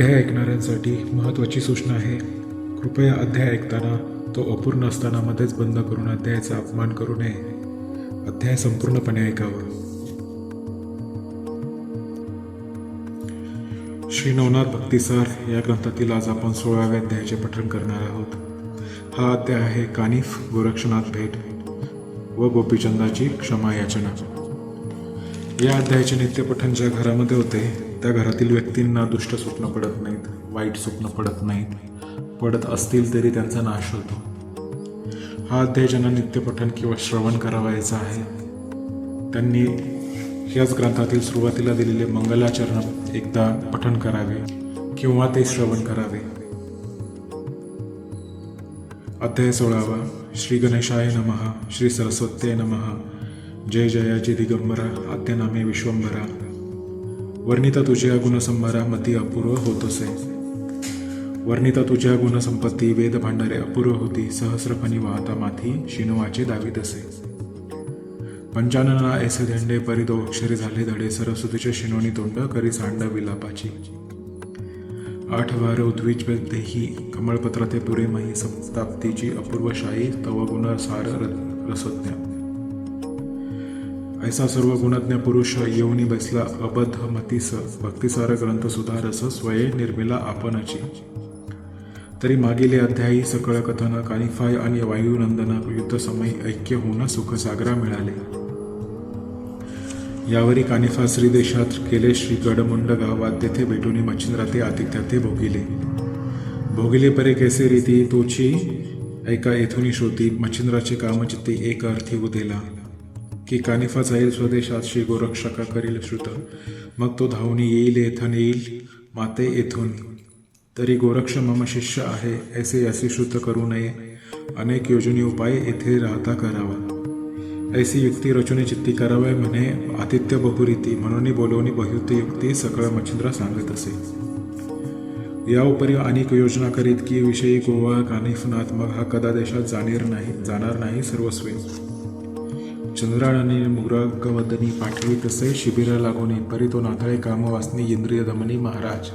अध्याय ऐकणाऱ्यांसाठी महत्त्वाची सूचना आहे. कृपया अध्याय ऐकताना तो अपूर्ण असताना मध्येच बंद करून अध्यायाचा अपमान करू नये. अध्याय संपूर्णपणे ऐकावा. श्री नवनाथ भक्तिसार या ग्रंथातील आज आपण सोळाव्या अध्यायाचे पठण करणार आहोत. हा अध्याय आहे कानिफ गोरक्षनाथ भेट व गोपीचंदाची क्षमा याचना या अध्यायाचे नित्यपठण ज्या घरामध्ये होते त्या घरातील व्यक्तींना दुष्ट स्वप्न पडत नाहीत वाईट स्वप्न पडत नाहीत. पडत असतील तरी त्यांचा नाश होतो. हा अध्याय ज्यांना नित्यपठन किंवा श्रवण करावायचा आहे त्यांनी याच ग्रंथातील सुरुवातीला दिलेले मंगलाचरण एकदा पठन करावे किंवा ते श्रवण करावे. अध्याय सोळावा. श्री गणेशाय नमः श्री सरस्वत्याय नमः. जय जयाजी दिगंबरा आद्यनामे विश्वंभरा. वर्णिता तुझ्या गुणसंभारा मती अपूर्व होतोसे. वर्णिता तुझ्या गुणसंपत्ती वेद भांडारे अपूर्व होती. सहस्रफणी वाहता माथी शिनवाचे दावीत असे पंचानना ऐसे धेंडे परिदो अक्षरे झाले धडे सरस्वतीचे शिनोनी तोंड करी सांडा विलापाची. आठ वार उद्विज देही कमळपत्र ते पुरे मही संताप्तीची अपूर्व शाही तव गुण सार रसज्ञा. ऐसा सर्व गुणज्ञ पुरुष येऊनी बसला अबद्ध मतीस भक्तिसार ग्रंथ सुधारस स्वये निर्मिला आपणची. तरी मागील अध्यायी सकळ कथन कानिफाय आणि वायुनंदन युद्ध समय ऐक्य होऊन सुखसागरा मिळाले. यावरी कानिफा श्री देशात केले श्री गडमुंड गावात तेथे भेटून मच्छिंद्राते ते ते भोगिले. भोगिले परे कैसे रीती तोची? ऐका येथून श्रोती मच्छिंद्राचे कामचित्ते एक अर्थी उदेला की कानिफा जाईल स्वदेशात श्री गोरक्षका करील श्रुत. मग तो धावणी येईल येथन येईल माते येथून. तरी गोरक्ष मम शिष्य आहे ऐसे असे श्रुत करू नये. अनेक योजनी उपाय येथे राहता करावा. ऐसी युक्ती रचून चित्ती करावे म्हणे आतिथ्य बहुरीती. म्हणून बोलवणी बहुयुक्त युक्ती सकळ मच्छिंद्र सांगत असे. या उपरी अनेक योजना करीत की विषयी गोवा कानिफनाथ मग हा कदा देशात जाणीर नाही जाणार नाही सर्वस्वी. चंद्राळाने मुरगवदनी पाठवी तसे शिबिरा लागोनी परी तो नाथळे काम वासनी इंद्रिय दमनी महाराज.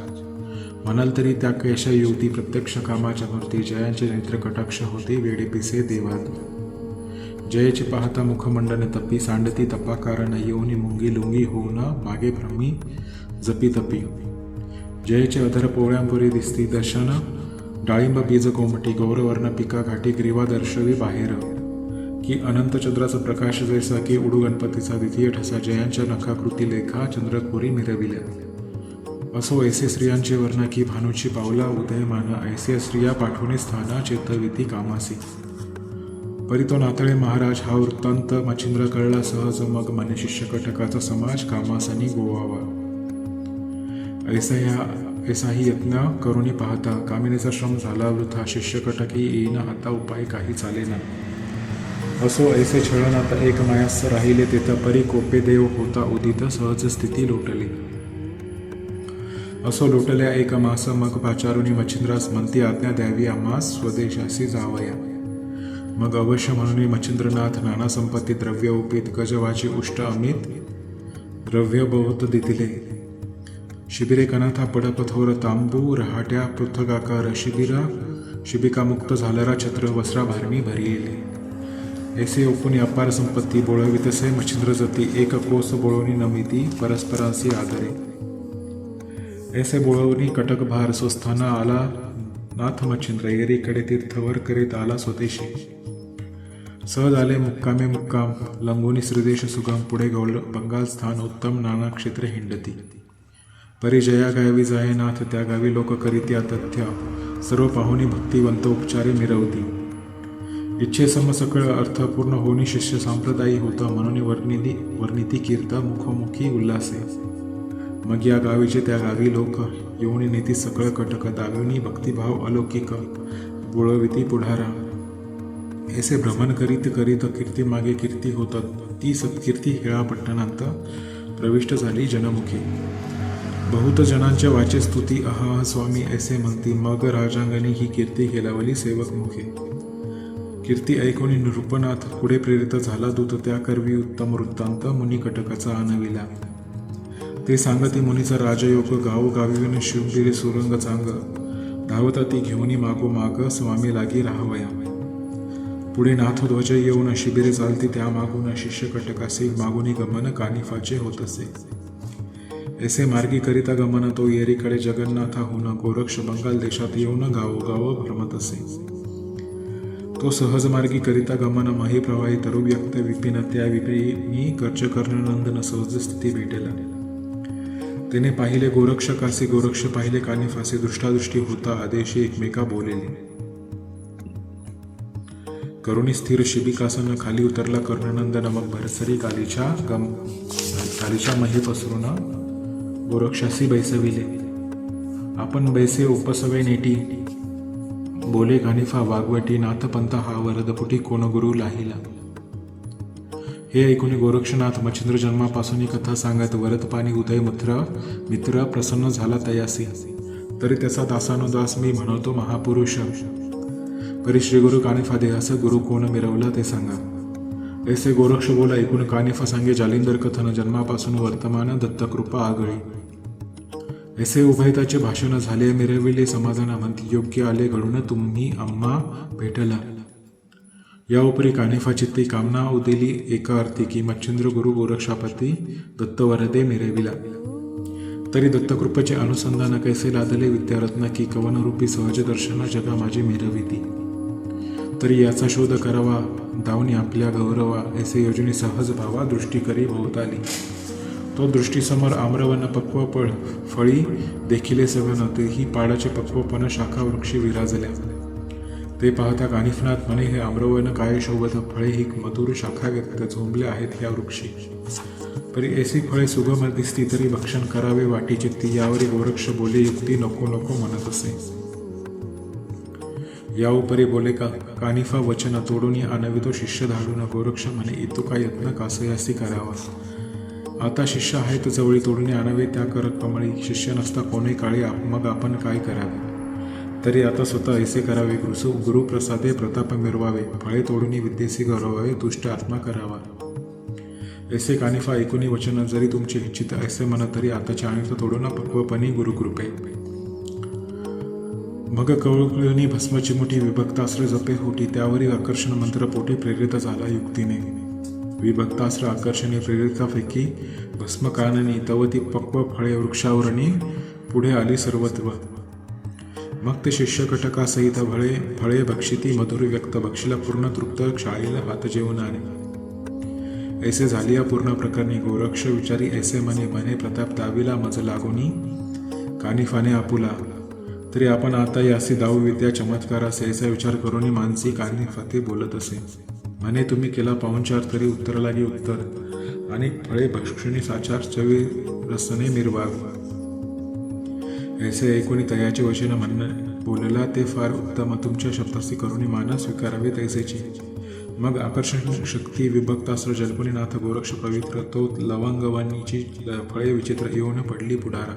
म्हणाल तरी त्या कैशा युवती प्रत्यक्ष कामाच्या मूर्ती जयांचे नेत्र कटाक्ष होते वेडे पिसे देवात. जयचे पाहता मुखमंडने तपी सांडती तपा कारण येऊनी मुंगी लुंगी होऊन मागे भ्रमी जपी तपी. जयचे अधर पोळ्यांपुरी दिसती दर्शन डाळिंब बीज कोमटी गौरवर्ण पिका घाटी ग्रीवा दर्शवी बाहेर. की अनंत चंद्राचा प्रकाश जैसा की उडू गणपतीचा द्वितीय ठसा जयांच्या नखाकृती लेखा चंद्रकोरी मिरविल्या. असो ऐसे स्त्रियांचे वर्णा की भानूची पावला उदयमान ऐसे स्त्रिया पाठवणे स्थाना चेतविती कामासी. परितो नातळे महाराज हा वृत्तांत मच्छिंद्र कळला सहज मग मने शिष्य कटकाचा समाज कामासानी गोवावा. ऐसा या ऐसाही यत्न करुणी पाहता कामिनीचा श्रम झाला वृथा शिष्य कटकी येईन हाता उपाय काही चालेना. असो ऐसे छळण आता एक मायास राहिले तेथ परी कोपे देव होता उदित सहज स्थिती लोटली. असो लोटल्या एक मास मग पाचारुनी मच्छिंद्रास म्हणती आज्ञा द्यावी आम्हास स्वदेशासी जावया. मग अवश्य म्हणून मच्छिंद्रनाथ नाना संपत्ती द्रव्य उपित गजवाची उष्ट अमित द्रव्य बहुत दिले शिबिरे कनाथा पडप थोर तांबू रहाट्या पृथगाकार शिबिरा शिबिका मुक्त झालरा छत्र वस्त्रा भारणी भरिले ऐसे ओपून अपार संपत्ती बोळवितसे मच्छिंद्र जती एक कोस बोळवणी नमिती परस्परांसी आदरे. ऐसे बोळवणी कटक भार स्वस्थाना आला नाथ मच्छिंद्र एरीकडे तीर्थवर करीत आला स्वदेशी. सहज आले मुक्कामे मुक्काम लंगोनी श्रीदेश सुगम पुढे गौल बंगाल स्थान उत्तम नाना क्षेत्रे हिंडती. परिजया गावी जाये नाथ त्या गावी लोक करीत्या तथ्य सर्व पाहुणी भक्तिवंत उपचारे मिरवती. इच्छे समसकळ अर्थपूर्ण होणी शिष्य सांप्रदायी होतं म्हणून वर्णिती वर्णिती कीर्त मुखोमुखी उल्लासे. मग या गावीचे त्या गावी लोक येऊन नीती सकळ कटक दाविनी भक्तिभाव अलौकिक बुळविती पुढारा. ऐसे भ्रमण करीत करीत कीर्ती मागे कीर्ती होतात. ती सत्कीर्ती हेळा पट्टणांत प्रविष्ट झाली जनमुखी. बहुत जनांच्या वाचे स्तुती अहा स्वामी ऐसे म्हणती मग राजांगणी ही कीर्ती गेलावली सेवकमुखी. कीर्ती ऐकून नृपनाथ पुढे प्रेरित झाला दूत त्या करवी उत्तम वृत्तांत मुनी कटकाचा आणविला ते सांगती मुनीचा राजयोग गावोगावी शिवगिरी सुरंग चांग. धावता ती घेऊनी मागो माग स्वामी लागी राहावया. पुढे नाथ ध्वज येऊन शिबिरे चालती त्या मागून शिष्य कटकासी मागुनी गमन कानिफाचे होत असे ऐसे मार्गी करिता गमन तो येरीकडे जगन्नाथा होऊन गोरक्ष बंगाल देशात येऊन गावोगाव भ्रमत असे तो सहज मार्गी करिता गमन माही प्रवाही तरु व्यक्त विपिन त्या विपिनी कर्च कर्णनंदन सहज स्थिती भेटेला त्याने पाहिले गोरक्ष कासी गोरक्ष पाहिले कानिफासे दृष्टादृष्टी होता आदेशी एकमेका बोलेले. करुणी स्थिर शिबिकासन खाली उतरला कर्णनंदन मग भरसरी गालीच्या गम गालीच्या मही पसरून गोरक्षासी बैसविले. आपण बैसे उपसवे नेटी बोले कानिफा वागवटी नाथपंथ हा वरदपुटी कोण गुरु लाहिला? हे ऐकून गोरक्षनाथ मच्छिंद्र जन्मापासून ही कथा सांगत वरद पाणी उदय मित्र मित्र प्रसन्न झाला तयासी. तरी त्याचा दासानुदास मी म्हणवतो महापुरुष. परी श्री गुरु कानिफा देहास गुरु कोण मिरवला ते सांगा. ऐसे गोरक्ष बोला ऐकून कानिफा सांगे जालिंदर कथन जन्मापासून वर्तमान दत्तकृपा आगळी. ऐसे उभयताचे भाषण झाले मिरविले समाधाना योग्य आले घडून तुम्ही आम्हा भेटला. या उपरी कानिफाची ती कामना उदेली एका अर्थी की मच्छिंद्र गुरु गोरक्षापती दत्तवरदे मिरविला तरी दत्तकृपाचे अनुसंधान कैसे लादले विद्यारत्न की कवनरूपी सहज दर्शन जगा माझी मिरविती तरी याचा शोध करावा दावणी आपल्या गौरवा ऐसे योजने सहज भावा दृष्टी करी भोवताली तो दृष्टीसमोर आम्रवन पक्व पळ फळी देखिले सगन तेही पाडाचे पक्वपण शाखा वृक्षी विराजल्या. ते पाहता कानिफनाथ म्हणे हे आम्रवन काय शोभत? फळे ही मधुर शाखा व्यक्त झोंबल्या आहेत ह्या वृक्षी. परी ऐसी फळे सुगम दिसती तरी भक्षण करावे वाटी चित्ती यावरी गोरक्ष बोले युक्ती नको नको म्हणत असे. या उपरी बोले का कानिफा वचन तोडून आणवितो शिष्य धाडून. गोरक्ष म्हणे इतुका यत्न कासयासी करावा? आता शिष्य आहेत जवळी तोडणे आणावे त्या करत कमळी शिष्य नसता कोणी काळी मग आपण काय करावे? तरी आता स्वतः ऐसे करावे गुरु गुरुप्रसादे प्रताप मिरवावे फळे तोडून विद्येसी गौरवावे दुष्ट आत्मा करावा. ऐसे कानिफा ऐकुनी वचन जरी तुमचे इच्छित ऐसे म्हणा तरी आताच्या आणित तोडून पक्वपणी गुरुकृपे. मग कवळणी भस्मची मोठी विभक्तास्त्र जपे होती त्यावरील आकर्षण मंत्र पोटी प्रेरित झाला युक्तीने. विभक्तास्त्र आकर्षणे प्रेरितापैकी भस्म तव ती पक्व फळे वृक्षावरणी पुढे आली सर्वत्व मग ते शिष्य कटकासहित फळे फळे भक्षिती मधुर व्यक्त भक्षीला पूर्ण तृप्त शाळेला हात जेवून आणे ऐसे झाली या पूर्ण प्रकरणी गोरक्ष विचारी ऐसे मने मने प्रताप दावीला मज लागोनी कानिफाने आपुला. तरी आपण आता यासी दाऊ विद्या चमत्कारास ऐसा विचार करून मानसी कानिफाते बोलत असे. म्हणे तुम्ही केला पाहुणचार तरी उत्तर लागे उत्तर. आणि फळे भक्षिणी साचार चवी रसने निर्वाग ऐसे ऐकून तयाचे वचन म्हणणं बोलला ते फार उत्तम. तुमच्या शब्दाशी करुणी मान स्वीकारावे तैसेची मग आकर्षण शक्ती विभक्तास्त्र जल्पनीनाथ गोरक्ष पवित्र तो लवंगवानीची फळे विचित्र येऊन पडली पुढारा.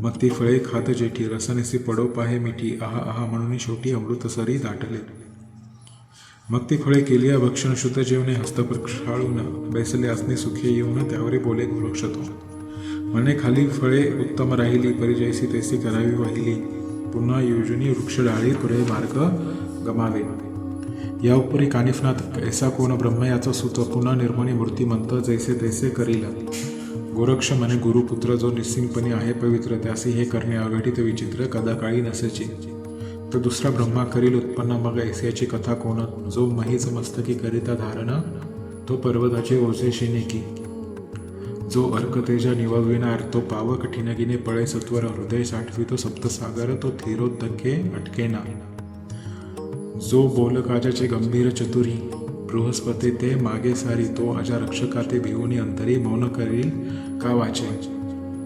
मग ती फळे खात जेठी रसनेसी पडो पाहे मिठी. आहा आहा म्हणून शेवटी अमृतसरी दाटले. मग ती फळे केली भक्षण शुद्ध जेवणे हस्तप्रक्षाळून बैसले असणे सुखी येऊन त्यावरी बोले गोरक्ष तो म्हणे खाली फळे उत्तम राहिली परिजयसी तैसी करावी वाहिली. पुन्हा योजनी वृक्ष डाळी पुढे मार्ग गमावे. या उपरी कानिफनाथ ऐसा कोण ब्रह्मयाचं सुत पुन्हा निर्मणी मूर्तिमंत जैसे तैसे करील. गोरक्ष म्हणे गुरुपुत्र जो निस्सिंगपणे आहे पवित्र त्यासी हे करणे अघटित विचित्र कदाकाळी नसेचे. तर दुसरा ब्रह्मा करील उत्पन्न मग ऐसियाची कथा कोण जो महीच मस्तकी करिता धारणा तो पर्वताचे ओझे शिनेकी. जो अर्कतेजा निवविणार तो पाव कठीणगिने पळे सत्वर हृदय साठवितो सप्तसागर तो थिरोद्धके अटकेना. जो बोलकाजाचे गंभीर चतुरी बृहस्पती ते मागे सारी तो अजा रक्षकाते भिवूनी अंतरी मौन करील का वाचे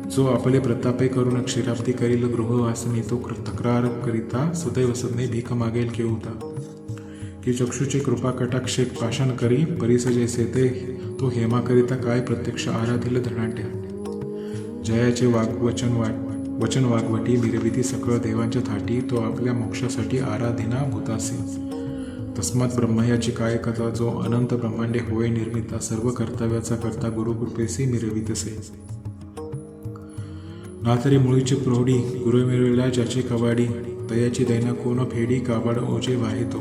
जो आपले प्रतापे करून क्षीराब्दी करील गृहवासनी तो तक्रार करिता सदैव सदने भीक मागेल केवता की चक्षुचे कृपा कटाक्षे पाषाण करी परिस जैसे ते तो हेमा करिता काय प्रत्यक्ष आराधिल धनाट्या जयाचे वाग वचन वाट वचन वागवटी मिरविती सकळ देवांच्या थाटी तो आपल्या मोक्षासाठी आराधिना भूतासी. तस्मात ब्रह्मयाची काय कथा जो अनंत ब्रह्मांडे होय निर्मिता सर्व कर्तव्याचा करता गुरुकृपेसी मिरवितसे. रातरी मुळीची प्रौढी गुरु मिळविला ज्याची कवाडी दयाची दैना कोण फेडी काबाड ओझे वाहेतो.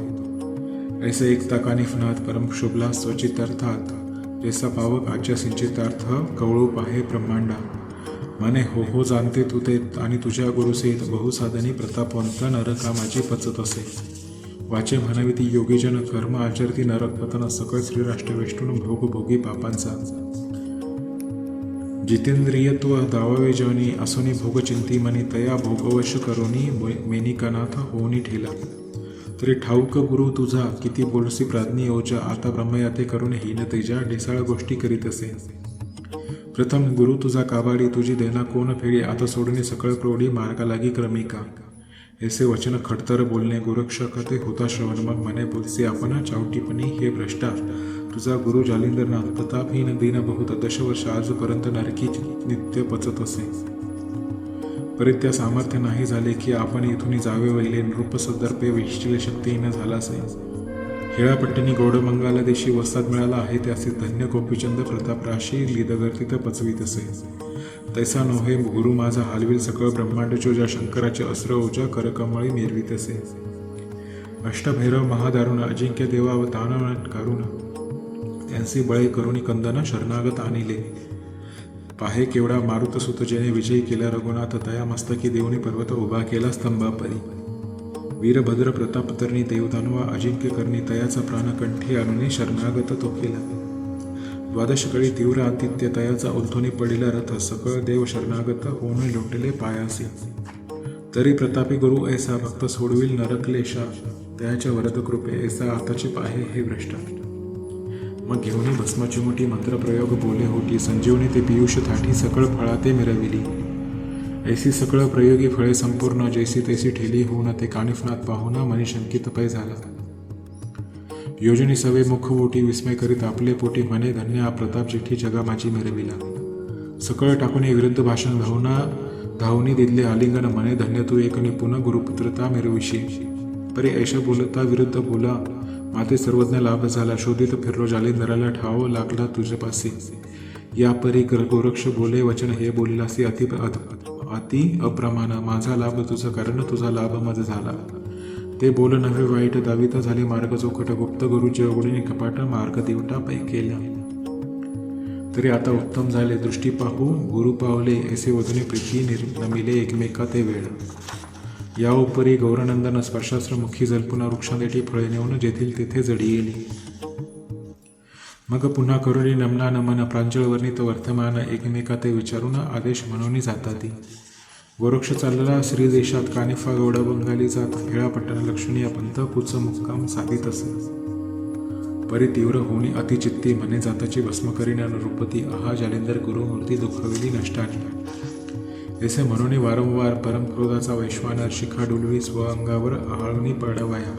ऐसे एक कानिफनाथ परम शुभला स्वचित अर्थात जैसा पावक आजच्या सिंचित अर्थ कवळू पाहे ब्रह्मांडा. मने हो हो जाणते तू ते आणि तुझ्या गुरुसेत बहुसाधनी प्रतापवंत नरकामाची पचत असे. वाचे म्हणावी ती योगीजन कर्म आचरती नरक पतन सकळ श्रीराष्ट्र विष्णून भोग भोगी पापांचा. जितेंद्रियत्व दावावेजानी असोनी भोग चिंती मनी तया भोगवश करोनी मेनिकनाथ होनी ठेला. तरी ठाऊक गुरु तुझा किती बोलसी प्राज्ञी ओजा आता ब्रह्मयाते करून हीन तेजा ढिसाळ गोष्टी करीत असे. प्रथम गुरु तुझा काबाडी तुझी देना कोण फेडी आता सोडणे सकळ प्रौढी मार्गालागी क्रमिका. ऐसे वचन खडतर बोलणे गोरक्षक ते होता श्रवण मग मने बोलसे आपण चावटीपणी हे भ्रष्टा. तुझा गुरु जालिंदरनाथ प्रतापहीन दिन बहुत दशवर्ष आजपर्यंत नरकी नित्य पचत असे. परित्या सामर्थ्य नाही झाले की आपण इथून जावे वहिले नृपसदर्पे विष्टील शक्तीहीन झालासे हेळापट्टीने गौडमंगाला देशी वस्ताद मिळाला आहे त्याचे धन्य गोपीचंद प्रताप राशी लिदगर्तित पचवीत असे. तैसा नोहे गुरु माझा हालवील सकळ ब्रह्मांडचोजा शंकराचे अस्त्र ओजा करकमळी मिरवीत असे. अष्टभैरव महादारुण अजिंक्य देवा व दानव करुणा त्यांचे बळे करुणी कंदन शरणागत आणिले. पाहे केवढा मारुत सुतजेने विजयी केला रघुनाथ तया मस्तकी देवनी पर्वत उभा केला स्तंभापरी. वीरभद्र प्रतापतरणी देवदानवा अजिंक्य करणी तयाचा प्राणकंठी आणून शरणागत तो केला. द्वादशकळी तीव्र आतिथ्य तयाचा उलथोनी पडिला रथ सकळ देव शरणागत होऊन लोटले पायासी. तरी प्रतापी गुरु ऐसा भक्त सोडविल नरकलेशा त्याच्या वरद कृपे ऐसा आताचे पाहे हे भ्रष्टा. मग घेऊन भस्माची मोठी मंत्रप्रयोग बोले होती. संजीवनी ते पियुष थाठी सकळ फळाते मिरविली. ऐसी सकळ प्रयोगी फळे संपूर्ण जैसी तैसी ठेली होऊन ते कानिफनाथ पाहुना मनी शंकित पै झाला. योजनी सवे मुख ओटी विस्मय करीत आपले पोटी मने धन्य हा प्रताप जेठी जगा माझी मिरविला. सकळ टाकून विरुद्ध भाषण धावना धावनी दिदले आलिंगन मने धन्य तू एक पुन्हा गुरुपुत्रता मिरविशी परी ऐशा बोलता विरुद्ध बोला. माते सर्वज्ञ लाभ झाला शोधित फिरलो जालिंदराला ठाव लागला तुझपासी या परी गोरक्ष बोले वचन हे बोललासी अति अति अप्रमाण माझा लाभ तुझा कारण तुझा लाभ मज झाला. ते बोल नव्हे वाईट दाविता झाले मार्ग चौकट गुप्त गुरु जेवढीने कपाट मार्ग दिवटा पै केला. तरी आता उत्तम झाले दृष्टी पाहू गुरु पावले ऐसे वधुने प्रीती नमिले एकमेका ते वेळ. या उपरी गौरनंदन स्पर्शास्त्र मुखी जलपुना वृक्षांदेठी फळे नेऊन जेथील तेथे जडी येली. मग पुन्हा करुणी नमना नमन प्रांजळवर्णित वर्तमान एकमेका ते विचारून आदेश म्हणून जातात. गोरक्ष चालला श्री देशात कानिफा गौडा बंगाली जात खेळापट्टण लक्षणीय पंथ कुच मुक्काम साधित असे. परी तीव्र होणी अतिचित्ती म्हणे जाताची भस्म करीन अनुरूपती आहा जालिंदर गुरुमूर्ती दुखविली नष्टाची ऐसे म्हणून वारंवार परमक्रोधाचा वैश्वानर शिखा डुलवी स्व अंगावर आळणी पडवाया.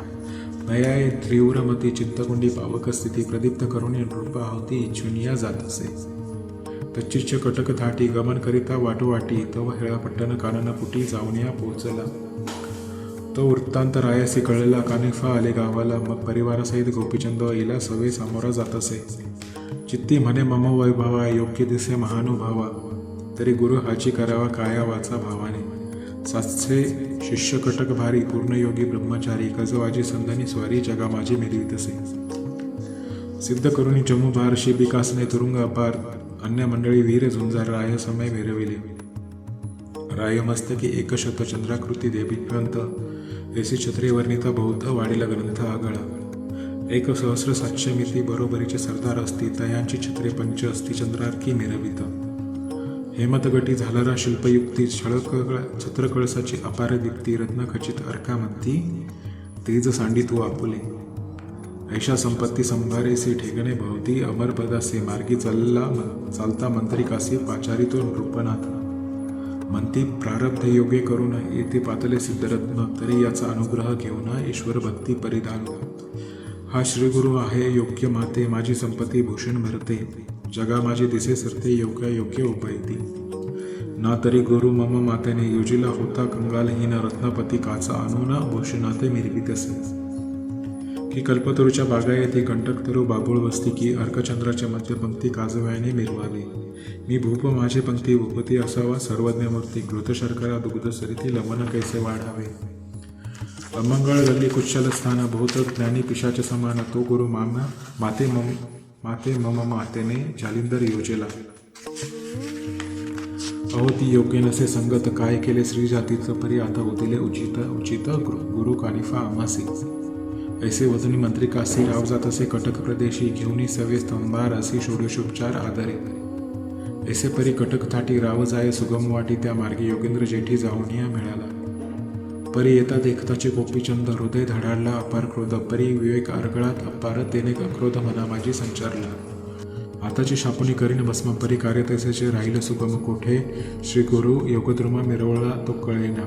नयाय तीव्रमती चित्तकुंडी पावक स्थिती प्रदीप्त करून नृपाहती इच्छुनिया जात असे. तच्चिच्छ कटक थाटी गमन करिता वाटोवाटी तव हेळापट्टन कानन कुटी जाऊनिया पोहोचला तो वृत्तांत रायासी कळलेला कानिफा आले गावाला मग परिवारासहित गोपीचंद इला सवे सामोरा जात असे. चित्ती म्हणे मम वैभावा योग्य दिसे महानुभावा. तरी गुरु हाची करावा काया वाचा भावाने. सातसे शिष्य कटक भारी पूर्णयोगी ब्रह्मचारी गजवाजी संधानी स्वारी जगा माझी मिरवीत असे सिद्ध करुणी भार शिबिकासने तुरुंग अपार अन्य मंडळी वीर झुंजार राय समय मिरविले राय मस्तकी एकशत चंद्राकृती देवीपर्यंत ऐसी छत्री वर्णिता बौद्ध वाढीला ग्रंथ आगळा. एक सहस्र सातशे मिती बरोबरीचे सरदार असती तयांची छत्रे पंच असती चंद्रार्की मिरवित. हेमतगटी झालरा शिल्पयुक्ती छळक छत्रकळसाची अपार दीप्ती रत्नखचित अर्कामंती तेज सांडी तू आपुले. ऐशा संपत्ती संभारेसी ठेगणे भवती अमरपदासे मार्गी चालला चालता मंत्रिकासी पाचारी तो नृपनाथ. म्हणती प्रारब्ध योग्य करून येथे पातले सिद्धरत्न तरी याचा अनुग्रह घेऊन ईश्वर भक्ती परिधान. हा श्रीगुरु आहे योग्य माते माझी संपत्ती भूषण भरते. जगा माझी दिसे सरते योग्य योग्य उपयती ना तरी गुरु मम मातेने युजीला होता कंगालहीन रत्नपती काचा आणून भूषणाते मिरवीत असे की कल्पतरूच्या बागायती कंटकतरू बाबूळ वस्ती की अर्कचंद्राच्या मध्यपंक्ती काजव्याने मिरवावी मी भूप माझे पंक्ती भूपती असावा सर्वज्ञ मूर्ती दुग्ध सरिती लमन कैसे वाढावे. अमंगळ गल्ली कुशल स्थान भूत ज्ञानी पिशाच्या समान तो गुरु मामा माते मम माते मम मातेने जालिंदर योजेला. अहो ती योग्य नसे संगत काय केले श्री जातीचं परी आता उदिले उचित उचित गुरु गुरु कानिफा आमासी ऐसे वजनी मंत्री कासी राव जात असे कटक प्रदेशी घेऊनी सवे स्तंभार असी षोडशोपचार आधारित ऐसे परी कटक थाटी राव जाय सुगम वाटी त्या मार्गे योगेंद्र जेठी जाऊन या मिळाला. परी येता देखताचे गोपीचंद हृदय धडाडला अपार क्रोध. परी विवेक अर्गळात अपार तेने क्रोध मना माझी संचारला. आताची शापुनी करीन भस्म. परी कार्य तैसेचे राहिलं सुगम कोठे? श्री गुरु योगद्रुमा मिरवळला तो कळेना.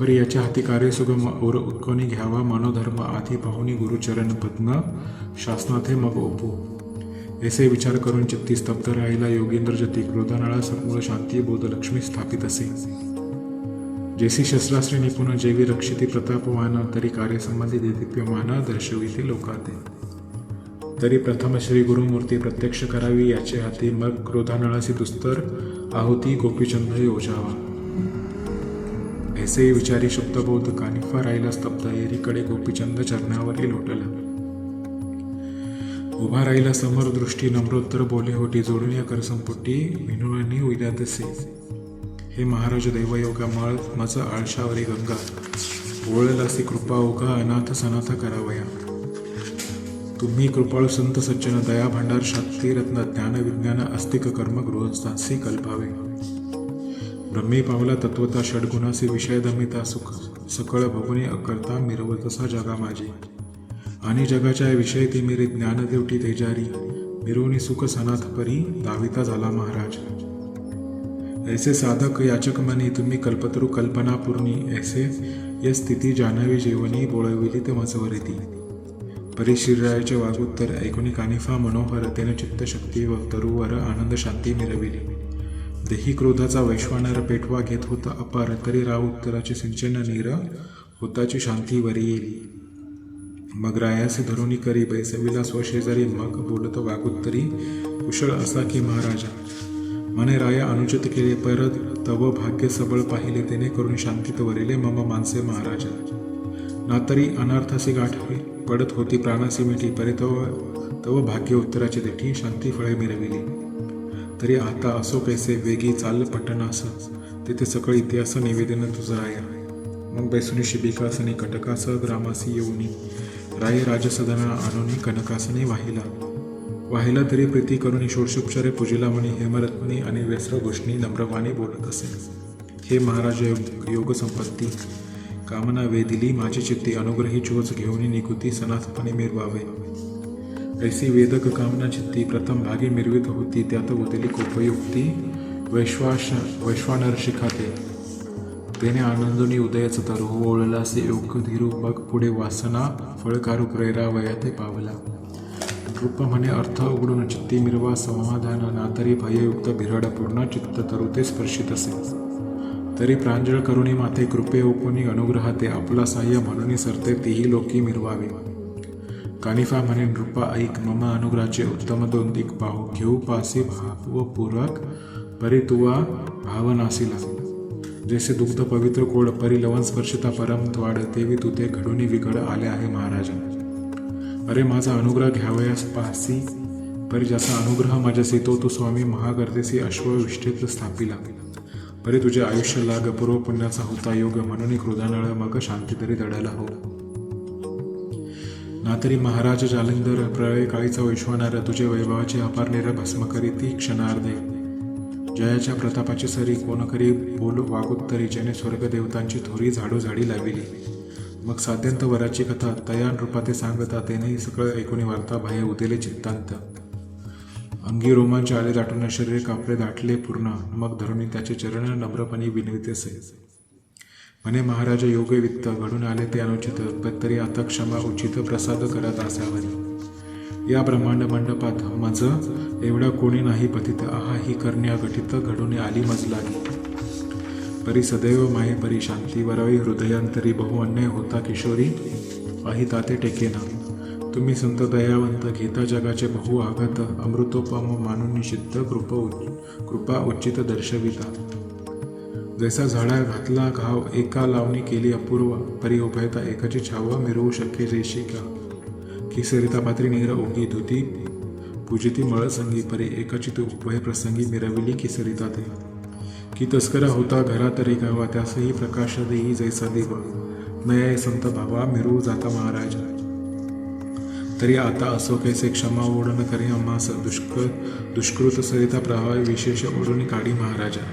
परी याच्या हाती कार्य सुगम और उत्कोनी घ्यावा. मनोधर्म आधी पाहुनी गुरुचरण पद्म. शासनाथे मग ओपू. ऐसे विचार करून चित्ती स्तब्ध राहिला. योगेंद्र जती क्रोधनाळा समूळ शांती बोध लक्ष्मी स्थापित असे. जेसी शस्त्रास्त्र निपुण जेवी रक्षिती प्रतापवान तरी कार्यसंबंधी देदीप्यमान दर्शविते लोकाते तरी प्रथम श्री गुरुमूर्ती प्रत्यक्ष करावी याचे हाती मग क्रोधानळासी दुस्तर आहुती गोपीचंद्र योजावा. ऐसे विचारी शब्दबोध कानिफा राहिला स्तब्ध एरीकडे गोपीचंद चरणावरही लोटला. उभा राहिला समोर दृष्टी नम्रोत्तर बोले होटी जोडून या करसंपुटी विनोळाने उद्या तसे. हे महाराज दैवयोगा मळ मज आळशावरी गंगा. ओळलासी कृपा ओघा अनाथ सनाथ करावया. तुम्ही कृपाळू संत सज्जन दया भांडार शक्ती रत्न ज्ञान विज्ञान अस्तिक कर्म गृहस्थासी कल्पावे. ब्रह्मी पावला तत्वता षडगुणासी विषय दमिता सुख. सकळ भगुनी अकर्ता मिरवतसा जगा माझी. आणि जगाच्या विषय ती मिरे ज्ञान देवटी तेजारी. मिरवणी सुख सनाथ परी दाविता झाला महाराज. ऐसे साधक याचक मनी तुम्ही कल्पतरू कल्पनापूर्णी ऐसे या स्थिती जाणावी जेवणी बोळविली ते मजवरिती परिशिरायाचे वागुत्तर ऐकुनी कानिफा मनोहर तेने चित्तशक्ती व तरुवर आनंद शांती मिरविली. देही क्रोधाचा वैश्वानर पेटवा घेत होता अपार तरी राव उत्तराचे सिंचन नीर होताची शांती वरी येली. मग रायासे धरुणी करी बैसविला स्वशेजारी मग बोलत वागुत्तरी कुशळ असा की महाराजा मने राया अनुचित केले परत तव भाग्य सबळ पाहिले तेने करून शांतीत वरिले मम मानसे महाराजा ना तरी गाठ गाठ पडत होती प्राणासी मिठी परे तव तव भाग्य उत्तराची देठी शांती फळे मिरविली तरी आता असो कैसे वेगी चाल पटनास तेथे सकळ इतिहास निवेदन तुझं राया मग बैसुनी शिबिकासनी कटकास ग्रामासी येऊनी राय राजसदना आणून कनकासने वाहिला वाहिला तरी प्रीती करून षोडशोपचारे पूजेला म्हणे हेमरत्नी आणि व्यस्र गोष्णी नम्रवाणी बोलत असे. हे महाराज योग योग संपत्ती. कामना वेदिली माझी चित्ती अनुग्रही चोच घेऊन निकुती सनाथपणे मिरवावे. ऐसी वेदक कामना चित्ती प्रथम भागी मिरवित होती त्यात होतेली कोपयुक्ती वैश्वाश वैश्वानर शिखाते तेने आनंदोनी उदयच तरु ओळलासे योग धीरू मग पुढे वासना फळकारू प्रेरा वयाते पावला. रूप म्हणे अर्थ उघडून चित्ती मिरवा समाधान नातरी भययुक्त बिरड पूर्ण चित्त तरुते स्पर्शित तरी प्रांजळ करुणी माते कृपे ओपुनी अनुग्रहाते आपला साह्य म्हणून सरते तीही लोकी मिरवावी कानिफा म्हणे नृपा ऐक मम अनुग्रहाचे उत्तम दोन दिक पाहू घेऊ पासी भाव पूरक परी तुवा जैसे दुग्ध पवित्र कोड परी लवण स्पर्शिता परम त्वाड तेवी तुते घडूनी विघड आले आहे महाराजा अरे माझा अनुग्रह घ्यावयास पासी परी ज्याचा अनुग्रह माझ्यासी तो तू स्वामी महागर्देसी अश्वविष्ठेत स्थापिला. परी तुझे आयुष्य लाग पूर्व पुण्याचा होता योग म्हणून क्रोधानळ मग शांती तरी दडायला हो ना तरी महाराज जालिंदर प्रळय काळीचा वैश्वानार तुझे वैभवाचे अपार निर भस्म करी ती क्षणार्धे. जयाच्या प्रतापाची सरी कोण करी बोल वागुत्तरी ज्याने स्वर्गदेवतांची थोरी झाडो झाडी लाविली. मग साध्यंत वराची कथा तयान रूपाते सांगता तेनेही सगळं ऐकून वार्ता भय उदेले चित्तांत. अंगी रोमांच आले दाटून शरीर कापले दाटले पूर्ण मग धरुणी त्याचे चरण नम्रपणे विनवितेसे म्हणे महाराज योग्य वित्त. घडून आले ते अनुचित तरी आता क्षमा उचित प्रसाद करत असावरी. या ब्रह्मांड मंडपात मज एवढा कोणी नाही पतित. आहा ही करण्या घटित घडून आली मजला परी सदैव माहे परी शांती वरावी हृदयांतरी बहु अन्याय होता किशोरी। अहिताते टेकेना तुम्ही संत दयावंत घेता जगाचे बहु आघात अमृतोपम मानून निषिद्ध कृप कृपा उचित दर्शविता। जैसा झाडा घातला घाव एका लावणी केली अपूर्व परी उभयता एकाची छावा मिरवू शके जैशी का? किसरिता पात्री नीर ओगी धुती पूजिती मळसंगी परी एकाची तू उभय प्रसंगी मिरविली किसरिता ते। की तस्करा होता घरा तरी गावा त्यासही प्रकाश देई जैसा देव. नये संत भावा मिरू जाता महाराजा. तरी आता असो कैसे क्षमा ओढण करी आम्हास दुष्क दुष्कृत सरिता प्रभावी विशेष ओढून काढी महाराजा.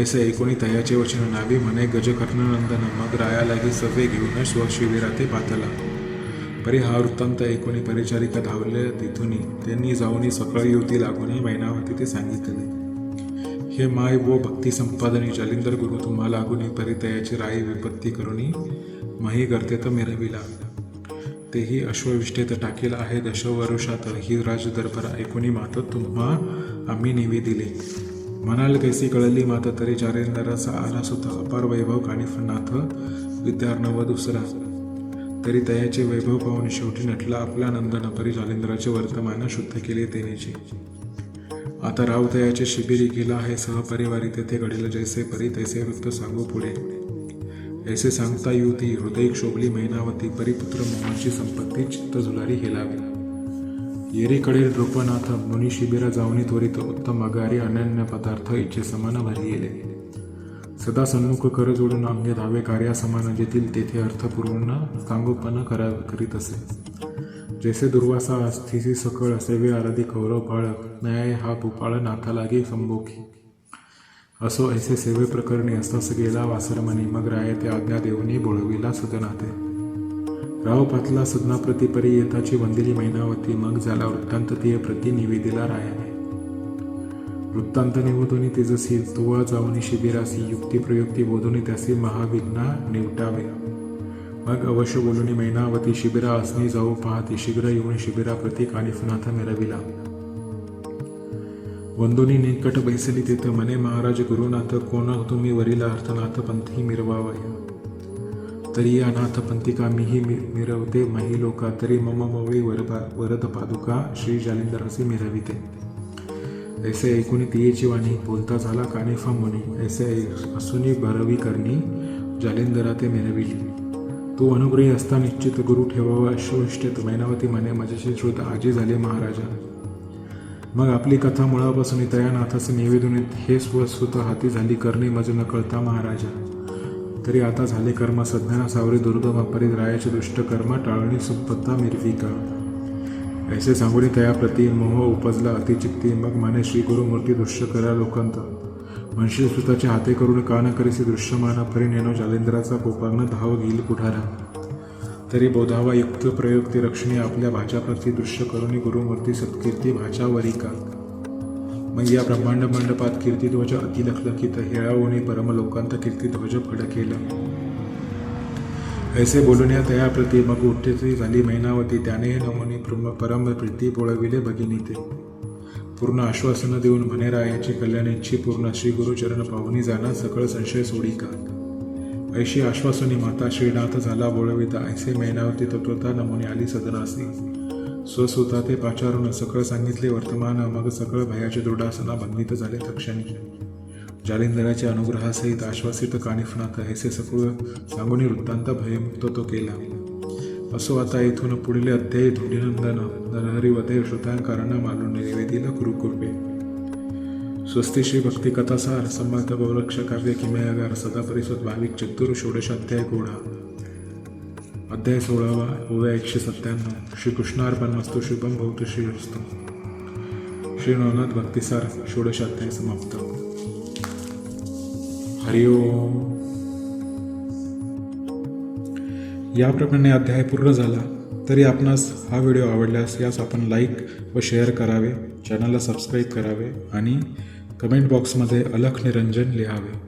ऐसे ऐकोणी तयाचे वचन नावी म्हणे गज कर्णनंदन मग राया लागी सवे घेऊन स्वशिबिराते पातला. परी हा वृत्तांत ऐकोणी परिचारिका धावले तिथून. त्यांनी जाऊनी सकळ युवती लागून महिनावती ते सांगितले. हे माय व भक्ती संपादनी जालिंदर गुरु तुम्हाला अगुनी परितयाची राई विपत्ती करुणी माही करते तर मिरविला. तेही अश्वविष्ठेत टाकेल आहे दशवरुषात ही राज दरबार ऐकुनी मात तुम्हा आम्ही निवी दिले. म्हणाल कैसी कळली मात तरी जारेंदराचा आला सुद्धा अपार वैभव कानिफनाथ व दुसरा. तरी तयाचे वैभव पाहून शेवटी नटला आपला नंदन परी जालिंदराचे वर्तमान शुद्ध केले तेनेचे. आता रावतयाचे शिबिरी गेला आहे सहपरिवारी तेथे घडेल जैसे परी तैसे वृत्त सांगू पुढे. ऐसे सांगता युती हृदय शोभली मैनावती परिपुत्र मोहाची संपत्ती चित्त झुलारी हेलावी. येरीकडील नृपनाथ मुनी शिबिरा जाऊनी त्वरित उत्तम अगारी अनन्य पदार्थ इच्छे समान भरी येले सदा सन्मुख कर जोडून अंगे धावे कार्यासमान जेथील तेथे अर्थपूर्ण सांगोपन करा करीत असे. जैसे दुर्वासा अस्थिसी सकळ सेवे आराधी कौरव बाळक न्याय हा भूपाळ नाथा लागे संभोखी असो ऐसे सेवे प्रकरणी असतास गेला वासरमणी मग राय ते आज्ञा देऊनी बोळविला सुदनाते। राव पातला सुदनाप्रती परी येताची वंदिली मैनावती मग झाला वृत्तांत तिये प्रती निवेदिला रायाने। वृत्तांत निवदुनी तेजसी तुवा जाऊनी शिबिरासी युक्ती प्रयुक्ती बोधुनी त्यासी महाविघ्ना निवटावे मग अवश्य बोलून मैनावती शिबिरा असनी जाऊ पाहती शीघ्र येऊन शिबिराप्रती कानिफनाथ मिरविला. वंदोनी निकट बैसली तिथं मने महाराज गुरुनाथ कोण तुम्ही वरील अर्थनाथ पंथी मिरवावया? तरी या नाथ पंथिका मीही मि- मिरवते मही लोका तरी मम मवळी वरपा वरद पादुका श्री जालिंदरासे मिरविते. ऐसे ऐकून तियेची वाणी बोलता झाला कानिफा मुनी. ऐसे ऐ- असुनी भरवी करणी जालिंदरा ते मिरविली. तू अनुग्रही असता निश्चित गुरु ठेवावा अश्वष्टेत मैनावती म्हणे माझ्याशी श्रुत आजी झाले महाराजा. मग आपली कथा मुळापासून इतयानाथाचे निवेदन हे स्वस्वत हाती झाली करणे मज न कळता महाराजा. तरी आता झाले कर्म सज्ञाना सावरी दुर्गम अपरित रायाचे दुष्ट कर्म टाळणी सुपत्ता मिरविका ऐसे सांगुनी तया प्रती मोह उपजला अतिचित्ती मग माने श्री गुरुमूर्ती दुष्ट करा लोकांत. म्हणशील हाते करून कान करीसी दृश्यमान परी नेनो जालेंद्राचा कोपाग्न धाव घेईल कुठारा. तरी बोधावा युक्त प्रयुक्ती रक्षणी आपल्या भाच्याप्रती दृश्य करुणी गुरुमूर्ती सत्कीर्ती भाच्या मग या ब्रह्मांड मंडपात कीर्तिध्वज अतिलखलखित हेळावणी परमलोकांत कीर्तिध्वज फडकेलं ऐसे बोलून या प्रती मग उठ्ठेची झाली मैनावती त्याने नमुनी प्रम- परम प्रीती बोळविले भगिनी ते पूर्ण आश्वासनं देऊन म्हणे रायाची कल्याणाची पूर्ण श्री गुरुचरण पाहुनी जाणार सकळ संशय सोडी का? ऐशी आश्वासनी माता श्रीनाथ झाला बोळविता ऐसे मैनावती तत्वता नमुने आली सदनासी स्वसुता ते पाचारून सकळ सांगितले वर्तमान मग सकळ भयाचे दृढासना बंदित झाले तक्षणी. जालिंदराच्या अनुग्रहासहित आश्वासित कानिफनाथ ऐसे सकळ सांगून वृत्तांत भयमुक्त तो केला. असो आता इथून पुढील अध्यायी धुंडीनंदन नरहरी वदय श्रोतांकारण मालून निवेदिला कुरुकृपे स्वस्ती श्री भक्ती कथासार संबंध गौरक्ष काव्य किमयागार सदा परिषद भाविक चतुर षोडशाध्याय गोडा. अध्याय सोळावा ओव्या एकशे सत्त्याण्णव. श्री कृष्णार्पण वस्तू शुभम भौत श्री असतो श्री नवनाथ भक्तिसार षोडशाध्याय समाप्त. हरिओम याप्रमाणे अध्याय पूर्ण झाला तरी आपणास हा व्हिडिओ आवडल्यास यास आपण लाईक व शेअर करावे चॅनलला सबस्क्राईब करावे आणि कमेंट बॉक्समध्ये अलख निरंजन लिहावे.